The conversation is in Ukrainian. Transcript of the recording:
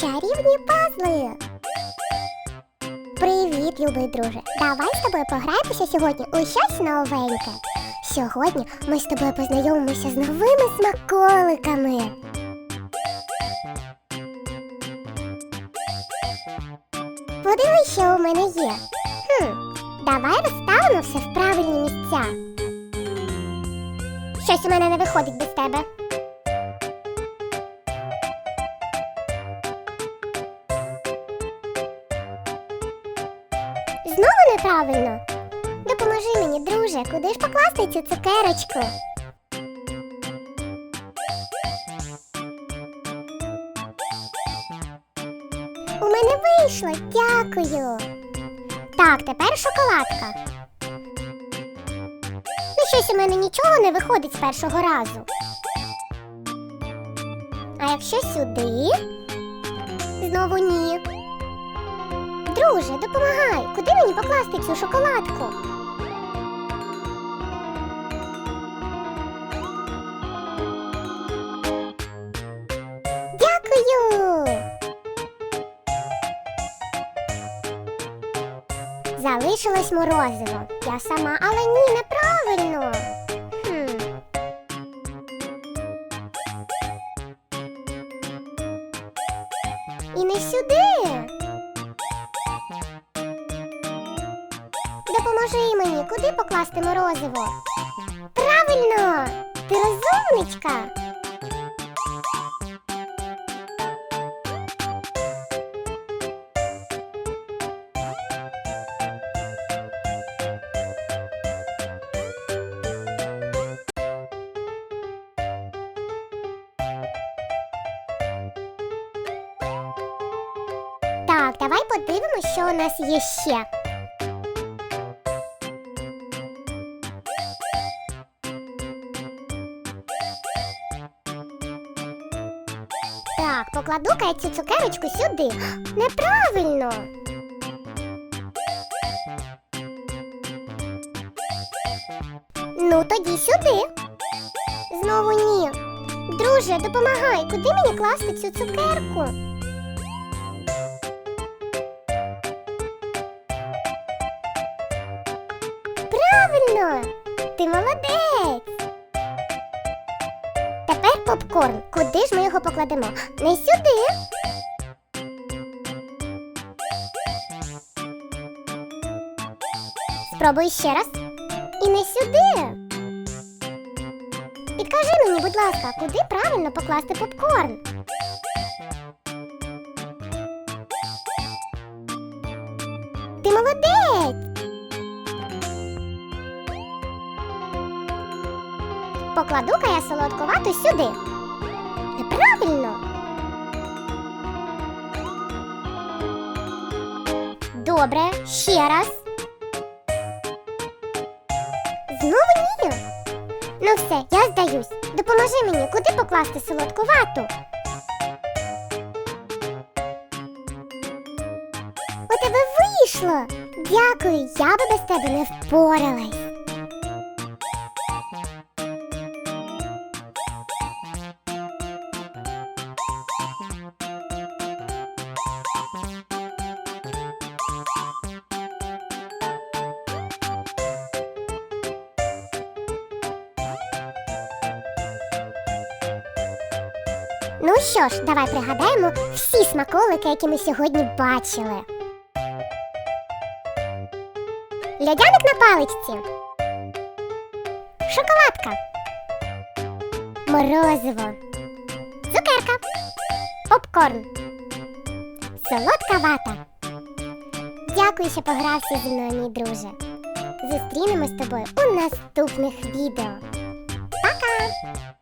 Чарівні пазли. Привіт, любий друже. Давай з тобою пограємося сьогодні у щось новеньке. Сьогодні ми з тобою познайомимося з новими смаколиками. Подивись, що у мене є. Хм, давай розставимо все в правильні місця. Щось у мене не виходить без тебе. Знову неправильно. Допоможи мені, друже, куди ж покласти цю цукерочку? У мене вийшло, дякую. Так, тепер шоколадка. Ну, щось у мене нічого не виходить з першого разу. А якщо сюди? Знову ні. Друже, допомагай. Куди мені покласти цю шоколадку? Дякую. Залишилось морозиво. Я сама, але ні, неправильно. Хм. І не сюди. Допоможи мені, куди покласти морозиво? Правильно! Ти розумничка! Так, давай подивимось, що у нас є ще. Так, покладу-ка я цю цукерочку сюди. Неправильно. Ну, тоді сюди. Знову ні. Друже, допомагай, куди мені класти цю цукерку? Правильно! Ти молодець! Попкорн. Куди ж ми його покладемо? Не сюди. Спробуй ще раз. І не сюди. Підкажи мені, будь ласка, куди правильно покласти попкорн? Ти молодець! Покладу-ка я солодковату сюди. Неправильно. Добре, ще раз. Знову ні. Ну все, я здаюсь. Допоможи мені, куди покласти солодковату. У тебе вийшло. Дякую, я би без тебе не впоралась. Ну що ж, давай пригадаємо всі смаколики, які ми сьогодні бачили. Льодяник на паличці. Шоколадка. Морозиво. Цукерка. Попкорн. Солодка вата. Дякую, що погрався зі мною, мій друже. Зустрінемось з тобою у наступних відео. Пока!